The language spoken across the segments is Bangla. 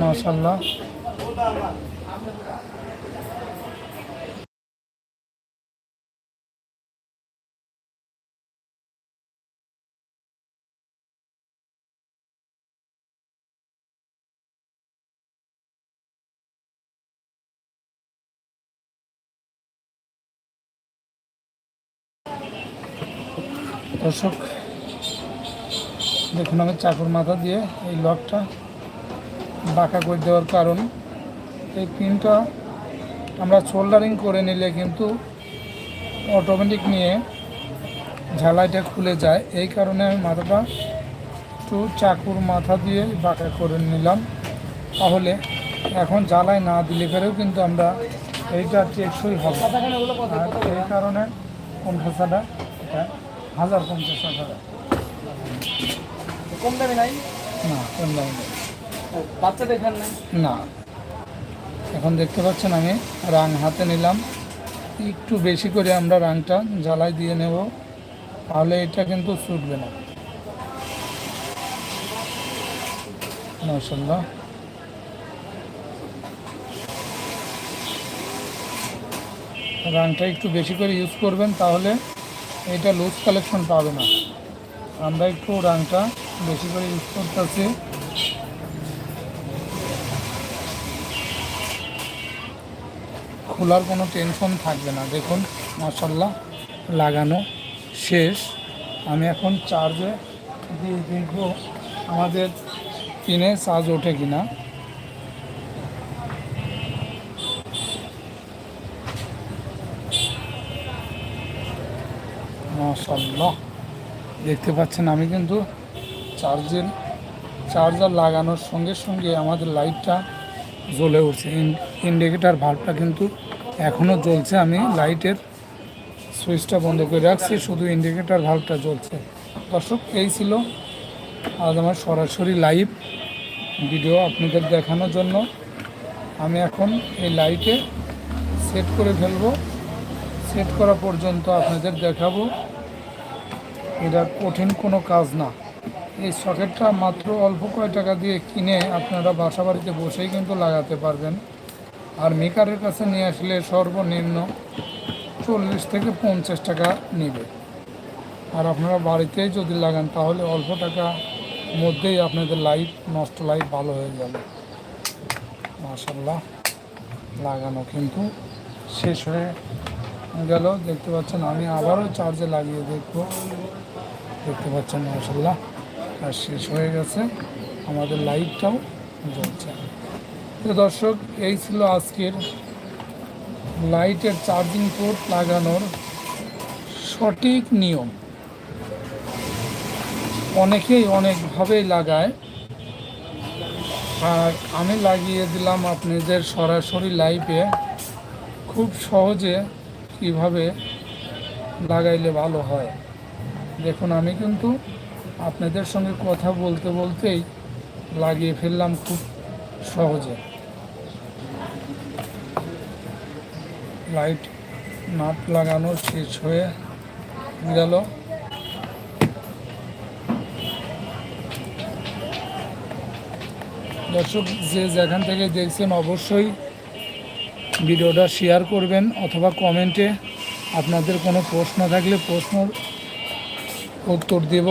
মাশাল্লাহ দর্শক, দেখুন আমি চাকুর মাথা দিয়ে এই লকটা বাঁকা করে দেওয়ার কারণ, এই পিনটা আমরা সোল্ডারিং করে নিলে কিন্তু অটোমেটিক নিয়ে ঝালাইটা খুলে যায়। এই কারণে আমি মাথাটা একটু চাকুর মাথা দিয়ে বাঁকা করে নিলাম। তাহলে এখন জ্বালাই না দিলে পরেও কিন্তু আমরা এইটা টেকসই হবে। আর এই কারণে ভাষাটা এটা হাজার পঞ্চাশ টাকা কম দামে নাই? না কম দামে নেই। বাচ্চা দেখান নাই? না। এখন দেখতে পাচ্ছেন আমি রাং হাতে নিলাম। একটু বেশি করে আমরা রাংটা জ্বালাই দিয়ে নেব তাহলে এটা কিন্তু ছুটবে না। রাংটা একটু বেশি করে ইউজ করবেন তাহলে এটা লুজ কালেকশন পাবে না। আমরা একটু রাংটা বেশি করে ইউজ করতেছি। খোলার কোনো টেনশন থাকবে না। দেখুন মাসাল্লাহ লাগানো শেষ। আমি এখন চার্জে দিয়ে দেখব আমাদের পিনে চার্জ ওঠে কিনা। মাসাল্লাহ দেখতে পাচ্ছেন আমি কিন্তু চার্জের, চার্জার লাগানোর সঙ্গে সঙ্গে আমাদের লাইটটা জ্বলে উঠছে। ইন্ডিকেটার ভাল্বটা কিন্তু এখনও জ্বলছে। আমি লাইটের সুইচটা বন্ধ করে রাখছি, শুধু ইন্ডিকেটার ভাল্বটা জ্বলছে। দর্শক, এই ছিল আজ আমার সরাসরি লাইভ ভিডিও আপনাদের দেখানোর জন্য। আমি এখন এই লাইটে সেট করে ফেলব। সেট করা পর্যন্ত আপনাদের দেখাবো। এটা কঠিন কোনো কাজ না। এই সকেটটা মাত্র অল্প কয় টাকা দিয়ে কিনে আপনারা বাসা বাড়িতে বসেই কিন্তু লাগাতে পারবেন। আর মেকারের কাছে নিয়ে আসলে সর্বনিম্ন চল্লিশ থেকে পঞ্চাশ টাকা নেবে। আর আপনারা বাড়িতেই যদি লাগান, তাহলে অল্প টাকা মধ্যেই আপনাদের লাইট নষ্ট লাইট ভালো হয়ে যাবে। মাসাল্লাহ লাগানো কিন্তু শেষ হয়ে গেল। দেখতে পাচ্ছেন, আমি আবারও চার্জে লাগিয়ে দেখব। দেখতে পাচ্ছেন মাসাল্লাহ আর শেষ হয়ে গেছে। আমাদের লাইটটাও জ্বলছে। তো দর্শক, এই ছিল আজকের লাইটের চার্জিং পোর্ট লাগানোর সঠিক নিয়ম। অনেকেই অনেকভাবেই লাগায়। আর আমি লাগিয়ে দিলাম আপনাদের সরাসরি লাইভে। খুব সহজে কীভাবে লাগাইলে ভালো হয়। দেখুন, আমি কিন্তু আপনাদের সঙ্গে কথা বলতে বলতেই লাগিয়ে ফেললাম খুব সহজে। লাইট নাট লাগানো শেষ হয়ে গেল। দর্শক, যে যেখান থেকে দেখছেন অবশ্যই ভিডিওটা শেয়ার করবেন অথবা কমেন্টে আপনাদের কোনো প্রশ্ন থাকলে প্রশ্নর উত্তর দেব,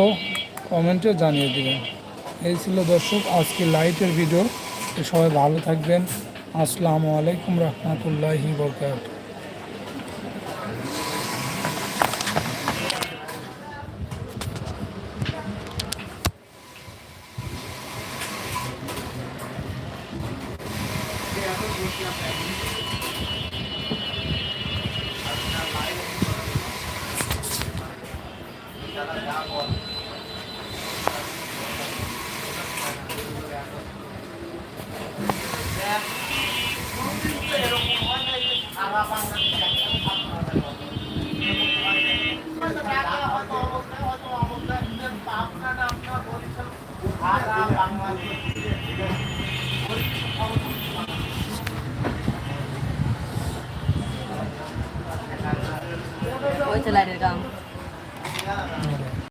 কমেন্টে জানিয়ে দেবেন। এই ছিল দর্শক আজকে লাইটের ভিডিও। সবাই ভালো থাকবেন। আসসালামু আলাইকুম রহমতুল্লাহি বরকাত ওই চলে গাম